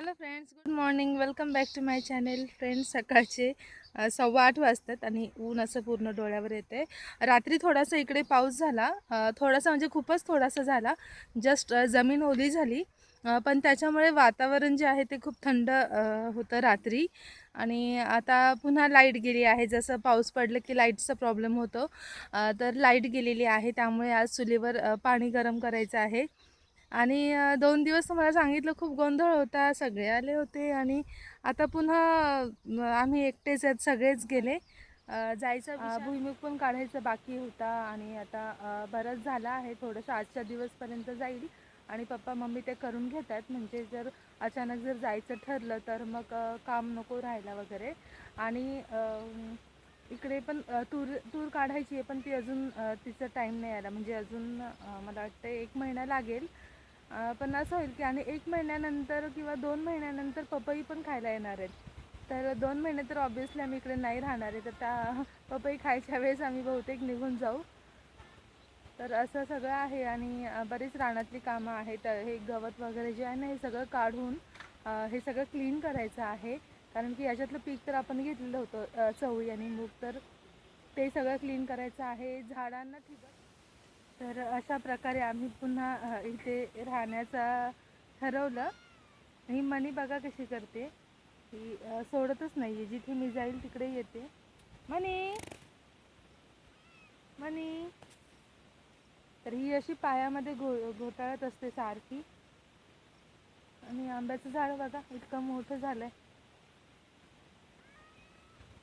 Hello friends good morning welcome back to my channel friends सकाळचे सव्वा आठ वाजतात आणि ऊन असं पूर्ण डोळ्यावर येते रात्री थोडासा इकडे पाऊस झाला. थोडासा म्हणजे खूपच थोडासा झाला. जस्ट जमीन ओली झाली. पण त्याच्यामुळे वातावरण जे आहे ते खूप थंड होतं रात्री. आणि आता पुन्हा लाइट गेली आहे. जसं पाऊस पडलं की लाईटचा प्रॉब्लेम होतो. तर लाइट गेलेली आहे. त्यामुळे आज चुलीवर पाणी गरम करायचं आहे. आणि दोन दिवस तुम्हाला सांगितलं खूप गोंधळ होता सगळे आले होते आणि आता पुन्हा आम्ही एकटेच आहेत सगळेच गेले. जायचा भुईमुग पण काढायचा बाकी होता आणि आता बरंच झालं आहे थोडंसं आजच्या दिवसपर्यंत जाईल आणि पप्पा मम्मी ते करून घेत आहेत. म्हणजे जर अचानक जर जायचं ठरलं तर मग काम नको राहायला वगैरे. आणि इकडे पण तूर तूर काढायची आहे पण ती अजून तिचा टाईम नाही आला. म्हणजे अजून मला वाटतं एक महिना लागेल. पण असं होईल की आणि एक महिन्यानंतर किंवा दोन महिन्यानंतर पपई पण खायला येणार आहेत. तर दोन महिने तर ऑब्वियसली आम्ही इकडे नाही राहणार आहे तर त्या पपई खायच्या वेळेस आम्ही बहुतेक निघून जाऊ. तर असं सगळं आहे आणि बरीच रानातली कामं आहेत. हे गवत वगैरे जे आहे ना हे सगळं काढून हे सगळं क्लीन करायचं आहे. कारण की याच्यातलं पीक तर आपण घेतलेलं होतं चवळी आणि मूग. तर ते सगळं क्लीन करायचं आहे. झाडांना ठिबक तर अशा प्रकारे आम्ही पुन्हा इथे राहण्याचा ठरवलं. ही मनी बघा कशी करते. ही सोडतच नाही आहे जिथे मी जाईल तिकडे येते. मनी! मनी! तर ही अशी पायामध्ये घो घोटाळत असते सारखी. आणि आंब्याचं झाड बघा इतकं मोठं झालंय.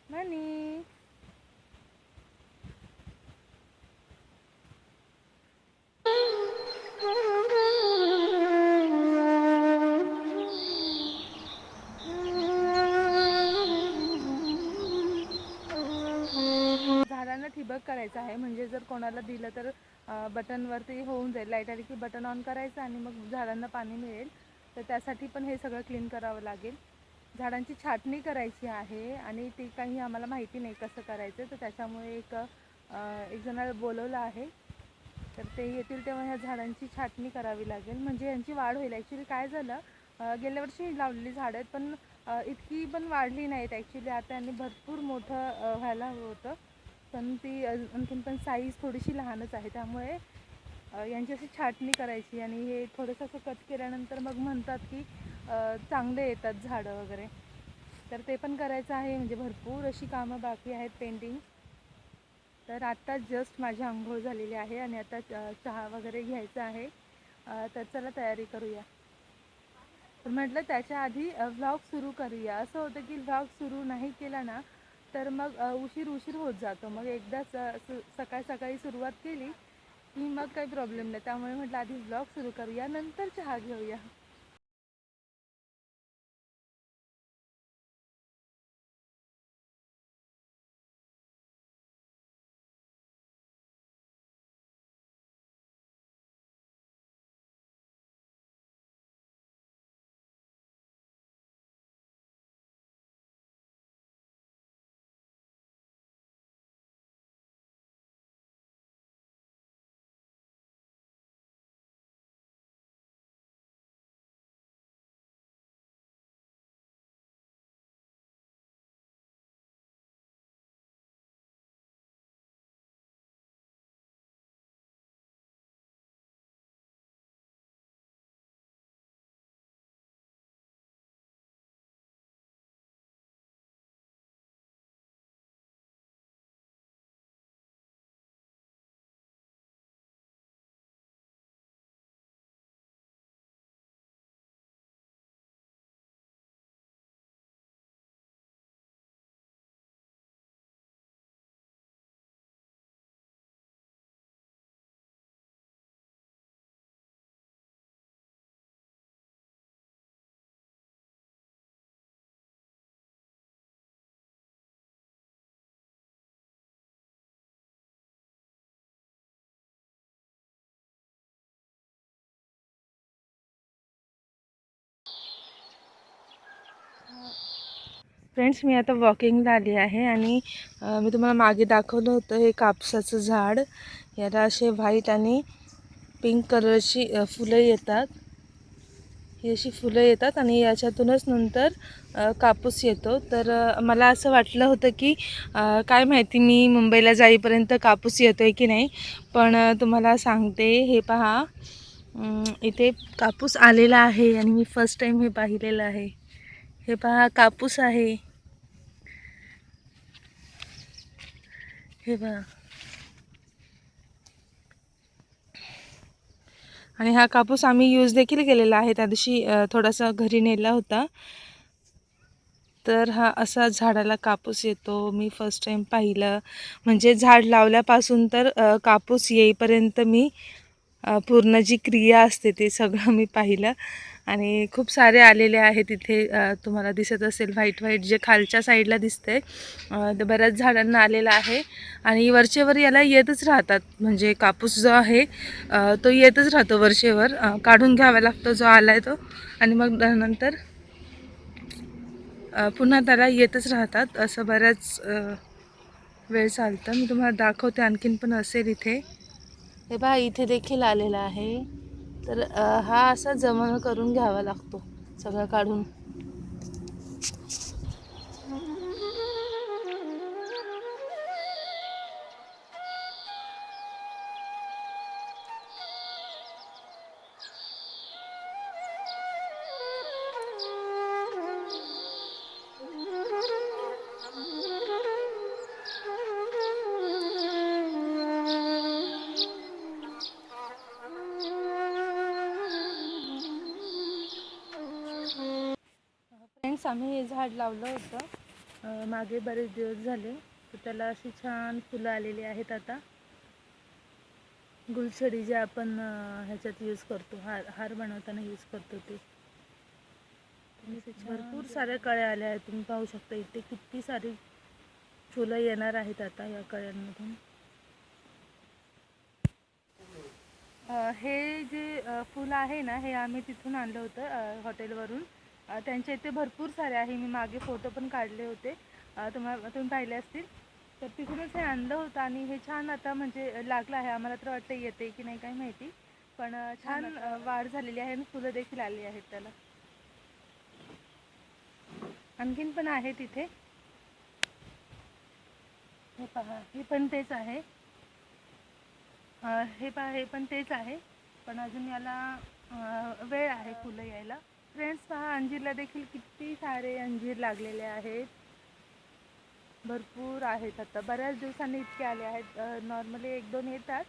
मनी! झाडांना ठिबक करायचं आहे. म्हणजे जर कोणाला दिलं तर बटनवरती होऊन जाईल. लाइट आली की बटन ऑन करायचं आणि मग झाडांना पाणी मिळेल. तर त्यासाठी पण हे सगळं क्लीन करावं लागेल. झाडांची छाटणी करायची आहे आणि ती काही आम्हाला माहिती नाही कसं करायचं. तर त्याच्यामुळे एक एक जणाला बोलवलं आहे. तर ते येतील तेव्हा ह्या झाडांची छाटणी करावी लागेल. म्हणजे यांची वाढ होईल. ॲक्च्युली काय झालं गेल्या वर्षी लावलेली झाडं आहेत पण इतकी पण वाढली नाहीत. ॲक्च्युली आता यांनी भरपूर मोठं व्हायला हवं होतं. पण ती आणखीन पण साईज थोडीशी लहानच आहे. त्यामुळे यांची अशी छाटणी करायची आणि हे थोडंसं असं कट केल्यानंतर मग म्हणतात की चांगले येतात झाडं वगैरे. तर ते पण करायचं आहे. म्हणजे भरपूर अशी कामं बाकी आहेत पेंटिंग तर आत्ता जस्ट माझी आंघोळ झालेली आहे आणि आता चहा वगैरे घ्यायचा आहे. तर चला तयारी करूया. तर म्हटलं त्याच्या आधी व्लॉग सुरू करूया. असं होतं की व्लॉग सुरू नाही केला ना तर मग उशीर उशीर होत जातो. मग एकदा अ, सकाळी सकाळी सुरुवात केली की मग काही प्रॉब्लेम नाही. त्यामुळे म्हटलं आधी व्लॉग सुरू करूया नंतर चहा घेऊया. फ्रेंड्स मी आता वॉकिंगला आली आहे आणि मी तुम्हाला मागे दाखवलं होतं हे कापसाचं झाड. याला असे व्हाईट आणि पिंक कलरची फुलं येतात. ही अशी फुलं येतात आणि याच्यातूनच नंतर कापूस येतो. तर मला असं वाटलं होतं की काय माहिती मी मुंबईला जाईपर्यंत कापूस येतो आहे की नाही पण तुम्हाला सांगते. हे पहा. इथे कापूस आलेला आहे आणि मी फर्स्ट टाईम हे पाहिलेलं आहे. हे पहा कापूस आहे. हे बघा. आणि हा कापूस आम्ही यूज देखील केलेला आहे. त्या दिवशी थोडासा घरी नेला होता. तर हा असा झाडाला कापूस येतो. मी फर्स्ट टाईम पाहिलं. म्हणजे झाड लावल्यापासून तर कापूस येईपर्यंत मी पूर्ण जी क्रिया असते ते सगळं मी पाहिलं. आणि खूप सारे आलेले आहेत तिथे तुम्हाला दिसत असेल व्हाईट व्हाईट जे खालच्या साईडला दिसते बऱ्याच झाडांना आलेलं आहे. आणि वरचेवर याला येतच राहतात. म्हणजे कापूस जो आहे तो येतच राहतो वरचेवर. काढून घ्यावा लागतो जो आला आहे तो. आणि मग नंतर पुन्हा त्याला येतच राहतात. असं बऱ्याच वेळ चालतं. मी तुम्हाला दाखवते आणखीन पण असेल इथे. हे बा इथे देखील आलेलं आहे. तर हा असा जमा करून घ्यावा लागतो सगळं काढून. आम्ही हे झाड लावलं होतं. मागे बरेच दिवस झाले. तर त्याला अशी छान फुलं आलेली आहेत आता. गुलछडी जे आपण ह्याच्यात यूज करतो हार हार बनवताना यूज करतो ते. भरपूर साऱ्या कळ्या आल्या आहेत. तुम्ही पाहू शकता इथे किती सारी फुलं येणार आहेत आता या कळ्यांमधून. हे जे फुलं आहे ना हे आम्ही तिथून आणलं होतं हॉटेलवरून त्यांच्या इथे भरपूर सारे आहे. मी मागे फोटो पण काढले होते. तुम्हाला तुम्ही पाहिले असतील. तर तिथूनच हे आणलं होतं आणि हे छान आता म्हणजे लागलं आहे. आम्हाला तर वाटतं येते की नाही काय माहिती. पण छान वाढ झालेली आहे आणि फुलं देखील आली आहेत त्याला. आणखीन पण आहे तिथे. हे पहा हे पण तेच आहे. हे पहा हे पण तेच आहे. पण अजून याला वेळ आहे फुलं यायला. फ्रेंड्स पहा अंजीरला देखील किती सारे अंजीर लागलेले आहेत. भरपूर आहेत आता. बऱ्याच दिवसांनी इतके आले आहेत. नॉर्मली एक दोन येतात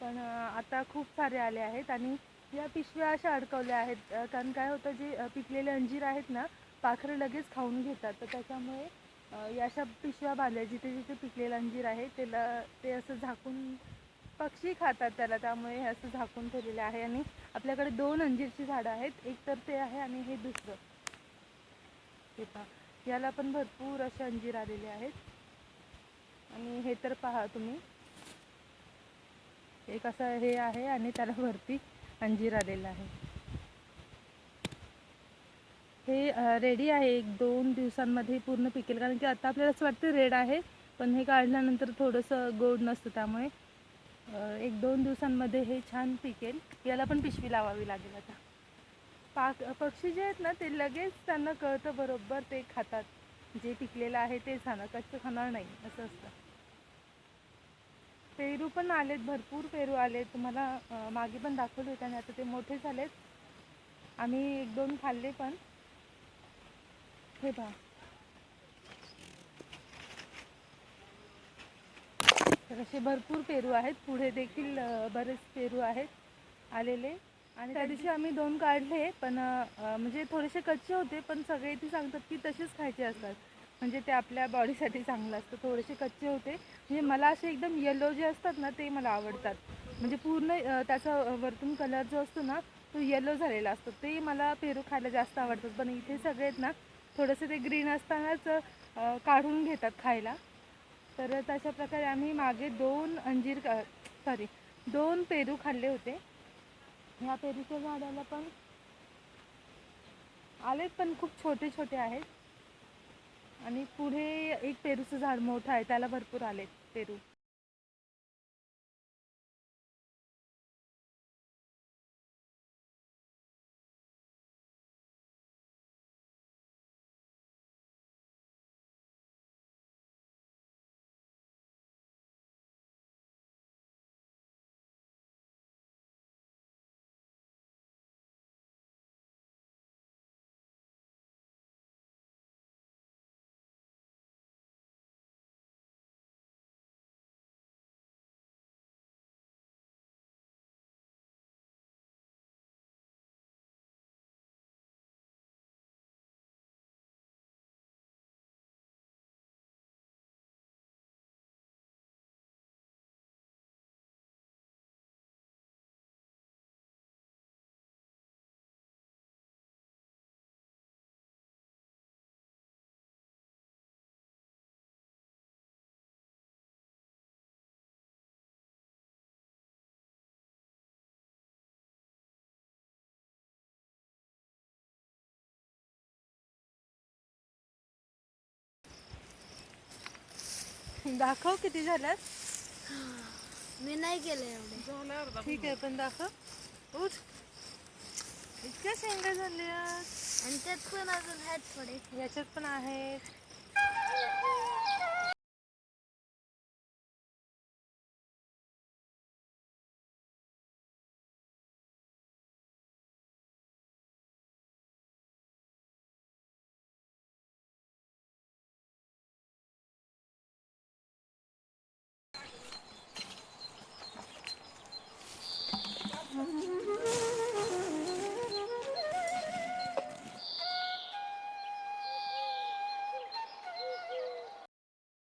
पण आता खूप सारे आले आहेत आणि या पिशव्या अशा अडकवल्या आहेत. कारण काय होतं जे पिकलेले अंजीर आहेत ना पाखरं लगेच खाऊन घेतात. तर त्याच्यामुळे या अशा पिशव्या बांधल्या जिथे जिथे पिकलेलं अंजीर आहे त्याला ते असं झाकून पक्षी खातात त्याला त्यामुळे हे असं झाकून ठेवलेलं आहे. आणि आपल्याकडे दोन अंजीरची झाडं आहेत एक तर ते आहे आणि हे दुसरं. हे पहा याला पण भरपूर असे अंजीर आलेले आहेत. आणि हे तर पहा तुम्ही. एक असं हे आहे आणि त्याला वरती अंजीर आलेलं आहे. हे रेडी आहे एक दोन दिवसांमध्ये पूर्ण पिकेल. कारण की आता आपल्याला असं वाटतं रेड आहे पण हे काढल्यानंतर थोडंसं गोड नसतं त्यामुळे. एक दोन दिवसांमध्ये हे छान पिकेल. याला पण पिशवी लावावी लागेल आता. पाक पक्षी जे आहेत ना ते लगेच त्यांना कळतं बरोबर ते खातात. जे पिकलेलं आहे ते खाणं कच्चं खाणार नाही असं असतं. पेरू पण आलेत भरपूर पेरू आलेत. तुम्हाला मागे पण दाखवले होते आणि आता ते मोठे झालेत. आम्ही एक दोन खाल्ले पण. हे पहा. तर असे भरपूर पेरू आहेत. पुढे देखील बरेच पेरू आहेत आलेले. आणि त्या दिवशी आम्ही दोन काढले पण म्हणजे थोडेसे कच्चे होते पण सगळे इथे सांगतात की तसेच खायचे असतात. म्हणजे ते आपल्या बॉडीसाठी चांगलं असतं. थोडेसे कच्चे होते. म्हणजे मला असे एकदम येलो जे असतात ना ते मला आवडतात. म्हणजे पूर्ण त्याचा वरतून कलर जो असतो ना तो येलो झालेला असतो. ते मला पेरू खायला जास्त आवडतात. पण इथे सगळे आहेत ना थोडंसं ते ग्रीन असतानाच काढून घेतात खायला. तर तशा प्रकारे आम्ही मागे दोन अंजीर सॉरी दोन पेरू खाल्ले होते. ह्या पेरूच्या झाडाला पण आलेत पण खूप छोटे छोटे आहेत. आणि पुढे एक पेरूचं झाड मोठं आहे त्याला भरपूर आलेत पेरू. दाखव किती झाल्यात. मी नाही केलं एवढे. ठीक आहे पण दाखव. उठ. इतक्या शेंगा झाल्या आणि त्यात पण अजून आहेत थोडे. याच्यात पण आहेत.